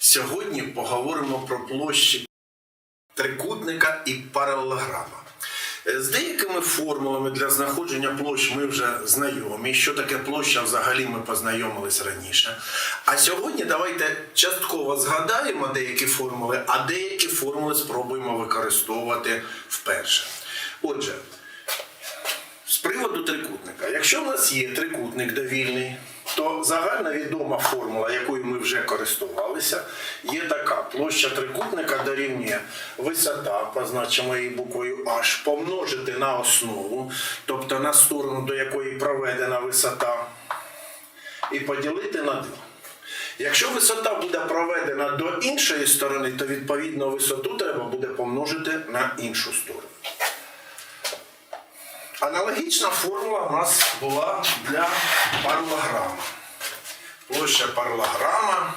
Сьогодні поговоримо про площі трикутника і паралелограма. Е, З деякими формулами для знаходження площ ми вже знайомі. Що таке площа взагалі ми познайомились раніше. А сьогодні давайте частково згадаємо деякі формули, а деякі формули спробуємо використовувати вперше. Отже, з приводу трикутника. Якщо в нас є трикутник довільний, то загальновідома формула, якою ми вже користувалися, є така: площа трикутника дорівнює висота, позначимо її буквою H, помножити на основу, тобто на сторону, до якої проведена висота, і поділити на 2. Якщо висота буде проведена до іншої сторони, то відповідно висоту треба буде помножити на іншу сторону. Аналогічна формула у нас була для паралограма. Площа паралограма,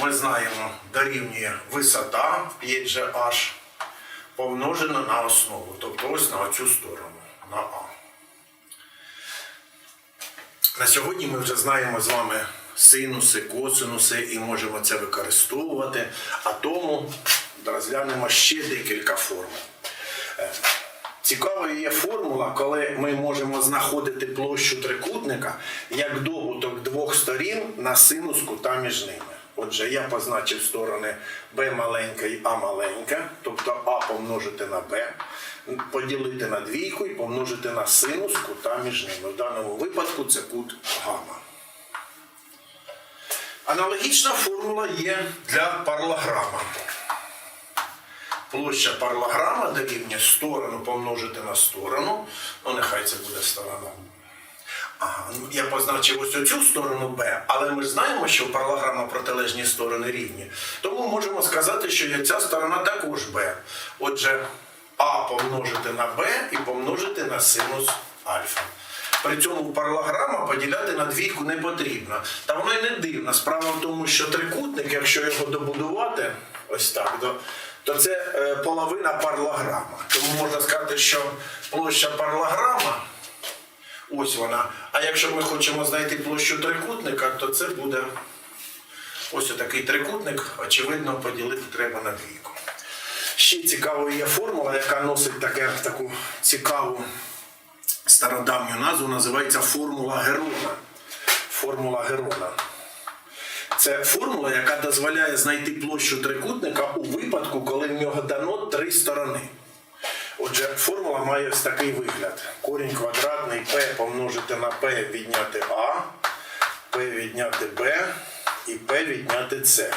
ми знаємо, дорівнює висота 5GH помножена на основу, тобто ось на оцю сторону, на А. На сьогодні ми вже знаємо з вами синуси, косинуси і можемо це використовувати, а тому розглянемо ще декілька формул. Цікавою є формула, коли ми можемо знаходити площу трикутника як добуток двох сторін на синус кута між ними. Отже, я позначив сторони b маленька і а маленька, тобто а помножити на b, поділити на двійку і помножити на синус кута між ними. В даному випадку це кут гамма. Аналогічна формула є для паралограма. Площа паралограма дорівнює сторону помножити на сторону. Ну, нехай це буде сторона. Ага, ну, я позначив ось оцю сторону Б, але ми знаємо, що паралограма протилежні сторони рівні. Тому можемо сказати, що ця сторона також Б. Отже, А помножити на Б і помножити на синус альфа. При цьому паралограма поділяти на двійку не потрібно. Та воно й не дивно. Справа в тому, що трикутник, якщо його добудувати, ось так, то, то це е, половина паралограма. Тому можна сказати, що площа паралограма, ось вона. А якщо ми хочемо знайти площу трикутника, то це буде ось такий трикутник, очевидно, поділити треба на двійку. Ще цікавою є формула, яка носить таке, таку цікаву стародавню назву, називається формула Герона. Формула Герона. Це формула, яка дозволяє знайти площу трикутника у випадку, коли в нього дано три сторони. Отже, формула має ось такий вигляд. Корінь квадратний p помножити на p відняти А, p відняти b і p відняти c.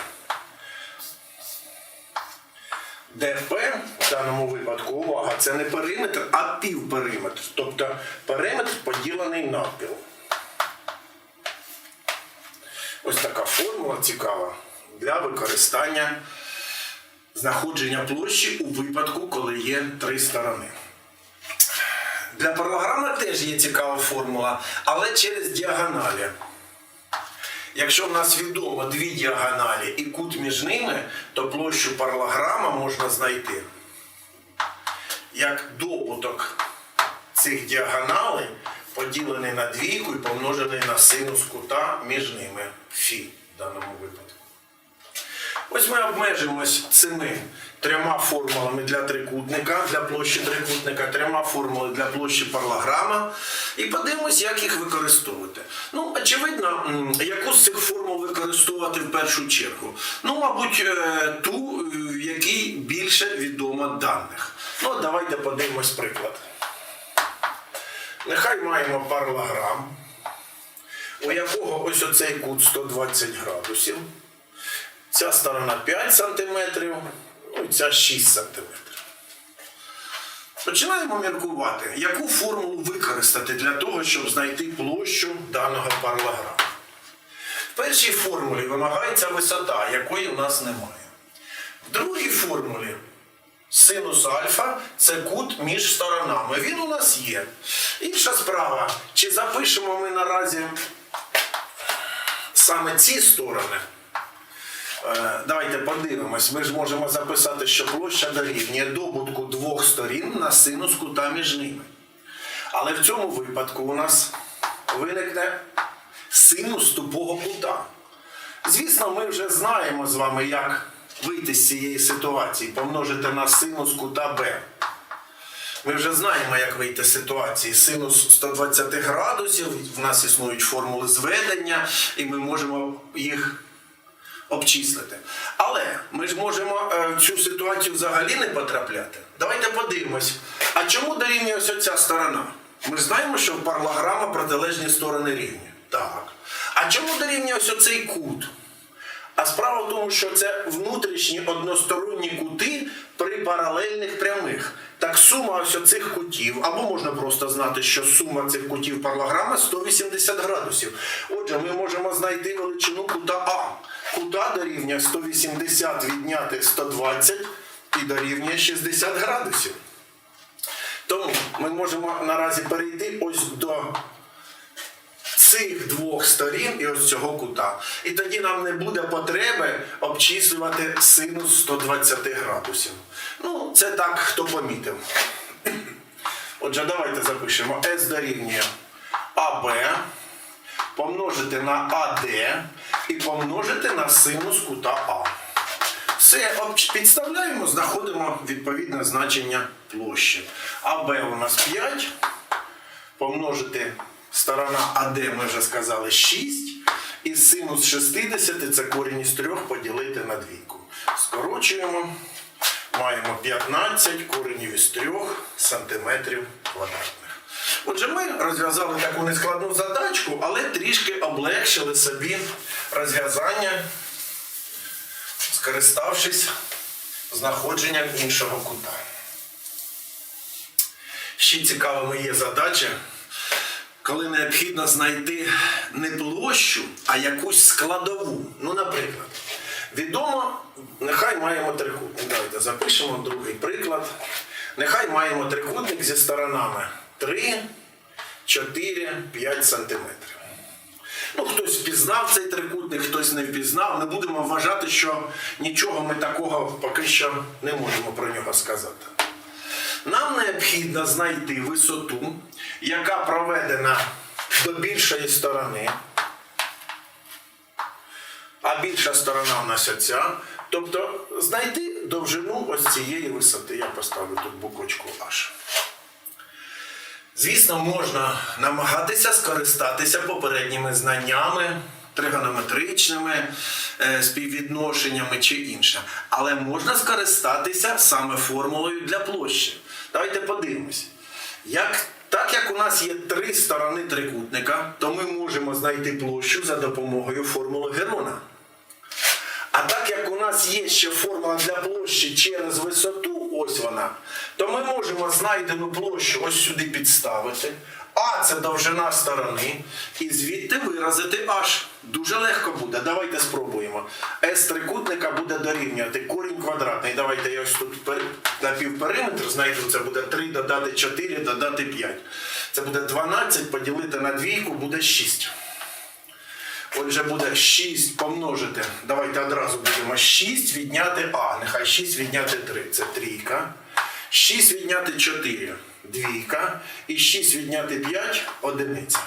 де P в даному випадку, увага, це не периметр, а півпериметр. Тобто периметр поділений навпіл. Ось така формула цікава для використання знаходження площі у випадку, коли є три сторони. Для паралограма теж є цікава формула, але через діагоналі. Якщо в нас відомо дві діагоналі і кут між ними, то площу паралограма можна знайти як добуток цих діагоналей, поділений на двійку і помножений на синус кута між ними фі в даному випадку. Ось ми обмежимось цими трьома формулами для трикутника, для площі трикутника, трьома формулами для площі паралограма. І подивимось, як їх використовувати. Ну, очевидно, яку з цих формул використовувати в першу чергу. Ну, мабуть, е, ту, е, в якій більше відомо даних. Ну, давайте подивимось приклад. Нехай маємо паралограм, у якого ось оцей кут 120 градусів. Ця сторона 5 см, ну і ця 6 см. Починаємо міркувати, яку формулу використати для того, щоб знайти площу даного паралограму. В першій формулі вимагається висота, якої у нас немає. В другій формулі синус альфа це кут між сторонами. Він у нас є. Інша справа, чи запишемо ми наразі саме ці сторони. Е, Давайте подивимось. Ми ж можемо записати, що площа дорівнює добутку двох сторін на синус кута між ними. Але в цьому випадку у нас виникне синус тупого кута. Звісно, ми вже знаємо з вами, як вийти з цієї ситуації, помножити на синус кута Б. Ми вже знаємо, як вийти з ситуації. Синус 120 градусів, в нас існують формули зведення, і ми можемо їх обчислити. Але ми ж можемо е, в цю ситуацію взагалі не потрапляти. Давайте подивимось. А чому дорівнює ось ця сторона? Ми знаємо, що в паралограма протилежні сторони рівні. Так. А чому дорівнює ось оцей кут? А справа в тому, що це внутрішні односторонні кути при паралельних прямих. Так сума ось оцих кутів, або можна просто знати, що сума цих кутів паралограма 180 градусів. Отже, ми можемо знайти величину кута А. Кута дорівнює 180 відняти 120 і дорівнює 60 градусів. Тому ми можемо наразі перейти ось до цих двох сторін і ось цього кута. І тоді нам не буде потреби обчислювати синус 120 градусів. Ну, це так, хто помітив. Отже, давайте запишемо S дорівнює АБ помножити на АД і помножити на синус кута А. Все підставляємо, знаходимо відповідне значення площі. АБ у нас 5 помножити сторона АД, ми вже сказали, 6. І синус 60 це корінь із 3 поділити на двійку. Скорочуємо. Маємо 15 коренів із 3 сантиметрів квадратних. Отже, ми розв'язали таку нескладну задачку, але трішки облегшили собі розв'язання, скориставшись знаходженням іншого кута. Ще цікавими є задачі, коли необхідно знайти не площу, а якусь складову. Ну, наприклад, відомо, нехай маємо трикутник. Давайте запишемо другий приклад. Нехай маємо трикутник зі сторонами 3, 4, 5 сантиметрів. Ну, хтось впізнав цей трикутник, хтось не впізнав. Не будемо вважати, що нічого ми такого поки що не можемо про нього сказати. Нам необхідно знайти висоту, яка проведена до більшої сторони. А більша сторона у нас оця. Тобто знайти довжину ось цієї висоти. Я поставлю тут буквочку H. Звісно, можна намагатися скористатися попередніми знаннями, тригонометричними е, співвідношеннями чи інше. Але можна скористатися саме формулою для площі. Давайте подивимось. Як, так як у нас є три сторони трикутника, то ми можемо знайти площу за допомогою формули Герона. А так як у нас є ще формула для площі через висоту, ось вона, то ми можемо знайдену площу ось сюди підставити. А це довжина сторони. І звідти виразити H. Дуже легко буде. Давайте спробуємо. S трикутника буде дорівнювати корінь квадратний. Давайте я ось тут на півпериметр знайду. Це буде 3 додати 4, додати 5. Це буде 12 поділити на двійку, буде 6. Отже, буде 6 помножити. Давайте одразу будемо 6 відняти А. Нехай 6 відняти 3. Це трійка. 6 відняти 4 двійка. І 6 відняти 5 одиниця.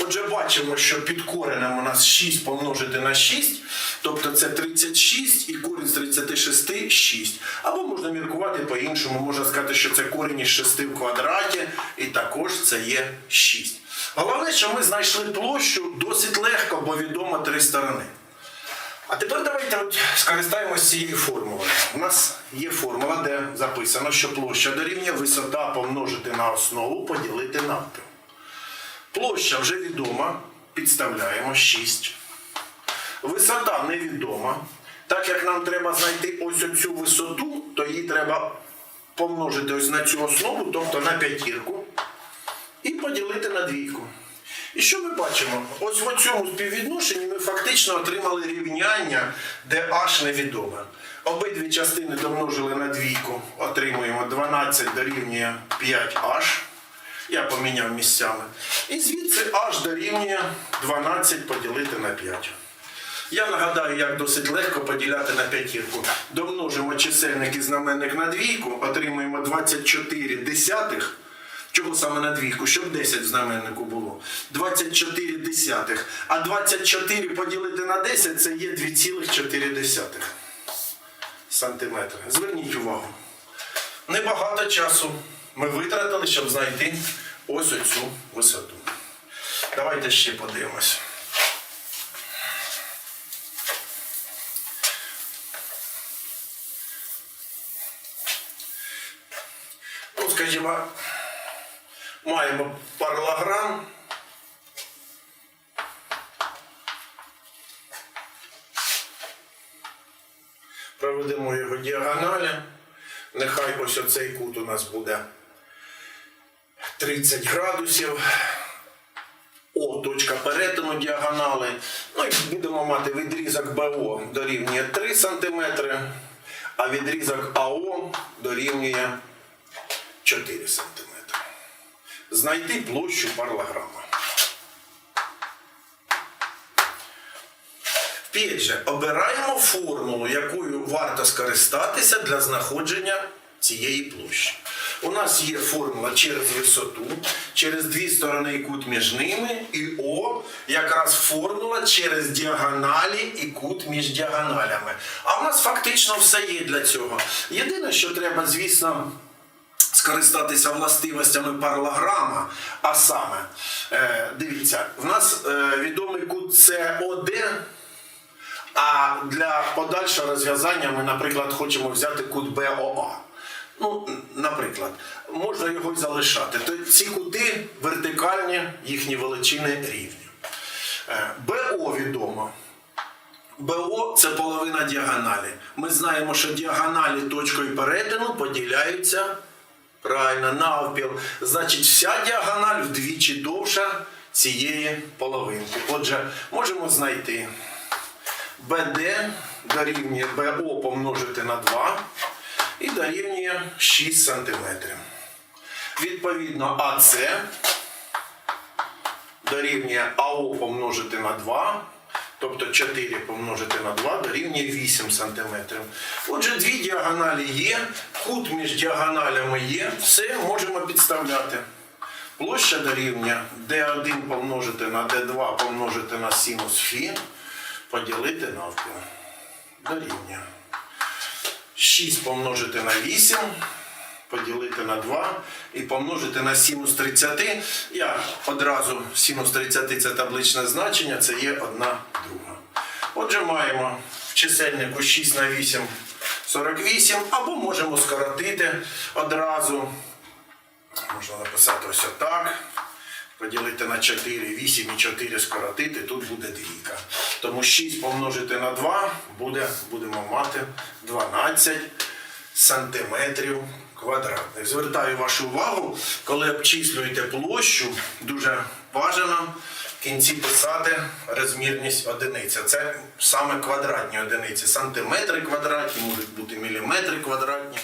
Отже, бачимо, що під коренем у нас 6 помножити на 6, тобто це 36 і корінь з 36 6. Або можна міркувати по-іншому, можна сказати, що це корінь із 6 в квадраті, і також це є 6. Головне, що ми знайшли площу досить легко, бо відомо три сторони. А тепер давайте от скористаємося цією формулою. У нас є формула, де записано, що площа дорівнює висота помножити на основу, поділити навпіл. Площа вже відома, підставляємо 6. Висота невідома. Так як нам треба знайти ось оцю висоту, то її треба помножити ось на цю основу, тобто на п'ятірку, і поділити на двійку. І що ми бачимо? Ось в цьому співвідношенні ми фактично отримали рівняння, де h невідоме. Обидві частини домножили на двійку, отримуємо 12 дорівнює 5h. Я поміняв місцями. І звідси h дорівнює 12 поділити на 5. Я нагадаю, як досить легко поділяти на п'ятірку. Домножимо чисельник і знаменник на двійку, отримуємо 24 десятих Чого саме на двійку? Щоб 10 в знаменнику було. 24 десятих. А 24 поділити на 10 це є 2,4 сантиметри. Зверніть увагу. Небагато часу ми витратили, щоб знайти ось оцю висоту. Давайте ще подивимось. Ну, скажімо, маємо паралограм. Проведемо його діагоналі. Нехай ось оцей кут у нас буде 30 градусів. О, точка перетину діагонали. Ну і будемо мати відрізок БО дорівнює 3 см, а відрізок АО дорівнює 4 см. Знайти площу паралограма. Опять обираємо формулу, якою варто скористатися для знаходження цієї площі. У нас є формула через висоту, через дві сторони і кут між ними, і О якраз формула через діагоналі і кут між діагоналями. А в нас фактично все є для цього. Єдине, що треба, звісно, скористатися властивостями паралограма, а саме, е, дивіться, в нас е, відомий кут СОД, а для подальшого розв'язання ми, наприклад, хочемо взяти кут БОА. Ну, наприклад, можна його й залишати. То ці кути вертикальні, їхні величини рівні. Е, БО відомо. БО це половина діагоналі. Ми знаємо, що діагоналі точкою перетину поділяються правильно навпіл. Значить, вся діагональ вдвічі довша цієї половинки. Отже, можемо знайти БД дорівнює БО помножити на 2 і дорівнює 6 см. Відповідно, АЦ дорівнює АО помножити на 2, тобто 4 помножити на 2 дорівнює 8 см. Отже, дві діагоналі є, кут між діагоналями є, все можемо підставляти. Площа дорівнює D1 помножити на D2 помножити на синус Фі, поділити навпіл. Дорівнює. 6 помножити на 8, поділити на 2 і помножити на синус 30. Я одразу синус 30 це табличне значення, це є одна друга. Отже, маємо в чисельнику 6 на 8 48, або можемо скоротити одразу. Можна написати ось отак. Поділити на 4, 8 і 4 скоротити, тут буде двійка. Тому 6 помножити на 2 буде, будемо мати 12 сантиметрів квадратних. Звертаю вашу увагу, коли обчислюєте площу, дуже бажано в кінці писати розмірність одиниця. Це саме квадратні одиниці. Сантиметри квадратні, можуть бути міліметри квадратні.